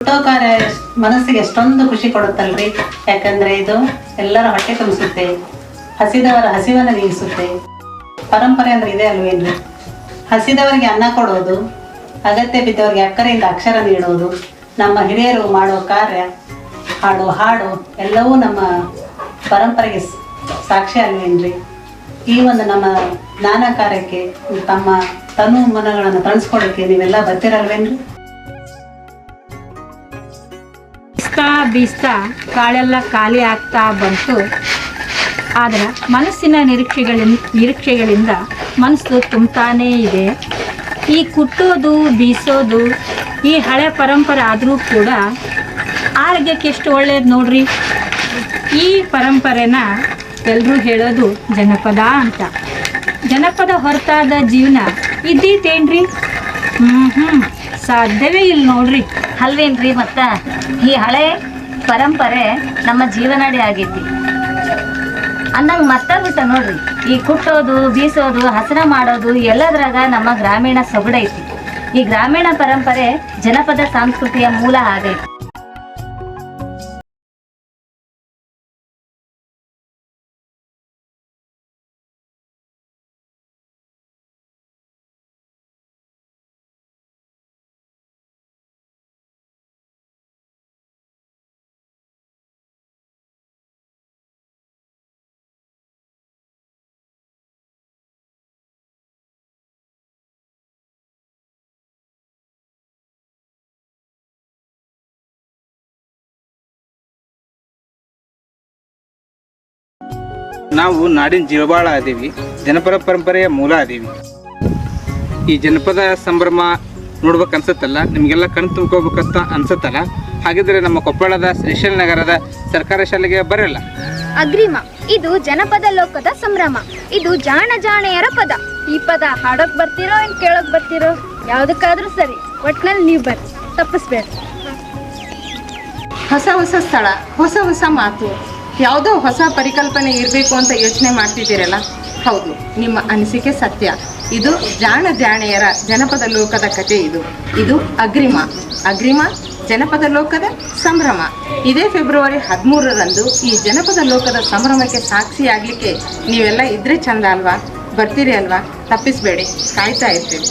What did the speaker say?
Photo ಕಾರ್ಯ ಮನಸ್ಸಿಗೆ ಎಷ್ಟೊಂದು ಖುಷಿ ಕೊಡುತ್ತಲ್ರಿ? ಯಾಕಂದ್ರೆ ಇದು ಎಲ್ಲರ ಹೊಟ್ಟೆ ತುಂಬಿಸುತ್ತೆ, ಹಸಿದವರ ಹಸಿವನ್ನ ನೀಗಿಸುತ್ತೆ ಪರಂಪರೆ ಅಂದ್ರೆ ಇದೆ ಅಲ್ವೇನ್ರಿ? ಹಸಿದವರಿಗೆ ಅನ್ನ ಕೊಡೋದು, ಅಗತ್ಯ ಬಿದ್ದವರಿಗೆ ಅಕ್ಕರೆಯಿಂದ ಅಕ್ಷರ ನೀಡೋದು, ನಮ್ಮ ಹಿರಿಯರು ಮಾಡೋ ಕಾರ್ಯ, ಹಾಡು ಹಾಡು, ಎಲ್ಲವೂ ನಮ್ಮ ಪರಂಪರೆಗೆ ಸಾಕ್ಷಿ ಅಲ್ವೇನ್ರಿ? ಈ ಒಂದು ನಮ್ಮ ಜ್ಞಾನ ಕಾರ್ಯಕ್ಕೆ, ತಮ್ಮ ತನು ಮನಗಳನ್ನು ತಣಿಸ್ಕೊಳಕ್ಕೆ ನೀವೆಲ್ಲ ಬರ್ತೀರಲ್ವೇನ್ರಿ? ಬೀಸ್ತಾ ಕಾಳೆಲ್ಲ ಖಾಲಿ ಆಗ್ತಾ ಬಂತು. ಆದರೆ ಮನಸ್ಸಿನ ನಿರೀಕ್ಷೆಗಳಿಂದ ನಿರೀಕ್ಷೆಗಳಿಂದ ಮನಸ್ಸು ತುಂಬ್ತಾನೇ ಇದೆ. ಈ ಕುಟ್ಟೋದು, ಬೀಸೋದು, ಈ ಹಳೆ ಪರಂಪರೆ ಆದರೂ ಕೂಡ ಆರೋಗ್ಯಕ್ಕೆ ಎಷ್ಟು ಒಳ್ಳೆಯದು ನೋಡ್ರಿ? ಈ ಪರಂಪರೆನ ಎಲ್ಲರೂ ಹೇಳೋದು ಜನಪದ ಅಂತ. ಜನಪದ ಹೊರತಾದ ಜೀವನ ಇದ್ದೀತೇನ್ರಿ ಹ್ಞೂ ಹ್ಞೂ ಸಾಧ್ಯವೇ ಇಲ್ಲ ನೋಡ್ರಿ. ಅಲ್ವೇನ್ರಿ ಮತ್ತ? ಈ ಹಳೆ ಪರಂಪರೆ ನಮ್ಮ ಜೀವನಾಡಿ ಆಗೈತಿ. ಅಂದಂಗ ಮತ್ತ ಬಿಟ್ಟ ನೋಡ್ರಿ, ಈ ಕುಟ್ಟೋದು, ಬೀಸೋದು, ಹಸನ ಮಾಡೋದು ಎಲ್ಲದ್ರಾಗ ನಮ್ಮ ಗ್ರಾಮೀಣ ಸೊಗಡೈತಿ. ಈ ಗ್ರಾಮೀಣ ಪರಂಪರೆ ಜನಪದ ಸಂಸ್ಕೃತಿಯ ಮೂಲ ಆಗೈತಿ. ನಾವು ನಾಡಿನ ಜೀವಬಾಳ ಅದೀವಿ ಜನಪದ ಪರಂಪರೆಯ ಮೂಲ ಅದೀವಿ ಈ ಜನಪದ ಸಂಭ್ರಮ ನೋಡ್ಬೇಕು ಅನ್ಸುತ್ತಲ್ಲ ನಿಮಗೆಲ್ಲ ಕಣ್ ತುಂಬ್ಕೋಬೇಕಂತ ಅನ್ಸುತ್ತಲ್ಲ? ಹಾಗಿದ್ರೆ ನಮ್ಮ ಕೊಪ್ಪಳದ ಶ್ರೀಶೈಲ ನಗರದ ಸರ್ಕಾರಿ ಶಾಲೆಗೆ ಬರಲ್ಲ? ಅಗ್ರಿಮ ಇದು ಜನಪದ ಲೋಕದ ಸಂಭ್ರಮ. ಇದು ಜಾಣ ಜಾಣೆಯರ ಪದ. ಈ ಪದ ಹಾಡೋಕ್ ಬರ್ತಿರೋ ಏನ್ ಕೇಳೋಕ್ ಬರ್ತಿರೋ ಯಾವ್ದಕ್ಕಾದ್ರೂ ಸರಿ. ಒಟ್ನಲ್ಲಿ ನೀವು ಬರ್ರಿ ತಪ್ಪಿಸ್ಬೇಡ ಹೊಸ ಹೊಸ ಸ್ಥಳ ಹೊಸ ಹೊಸ ಮಾತು. ಯಾವುದೋ ಹೊಸ ಪರಿಕಲ್ಪನೆ ಇರಬೇಕು ಅಂತ ಯೋಚನೆ ಮಾಡ್ತಿದ್ದೀರಲ್ಲ? ಹೌದು, ನಿಮ್ಮ ಅನಿಸಿಕೆ ಸತ್ಯ. ಇದು ಜಾಣ ಜಾಣೆಯರ ಜನಪದ ಲೋಕದ ಕತೆ ಇದು. ಇದು ಅಗ್ರಿಮ. ಅಗ್ರಿಮ, ಜನಪದ ಲೋಕದ ಸಂಭ್ರಮ. ಇದೇ ಫೆಬ್ರವರಿ ಹದಿಮೂರರಂದು ಈ ಜನಪದ ಲೋಕದ ಸಂಭ್ರಮಕ್ಕೆ ಸಾಕ್ಷಿಯಾಗಲಿಕ್ಕೆ ನೀವೆಲ್ಲ ಇದ್ರೆ ಚಂದ ಅಲ್ವಾ? ಬರ್ತೀರಿ ಅಲ್ವಾ? ತಪ್ಪಿಸ್ಬೇಡಿ. ಕಾಯ್ತಾ ಇರ್ತೀವಿ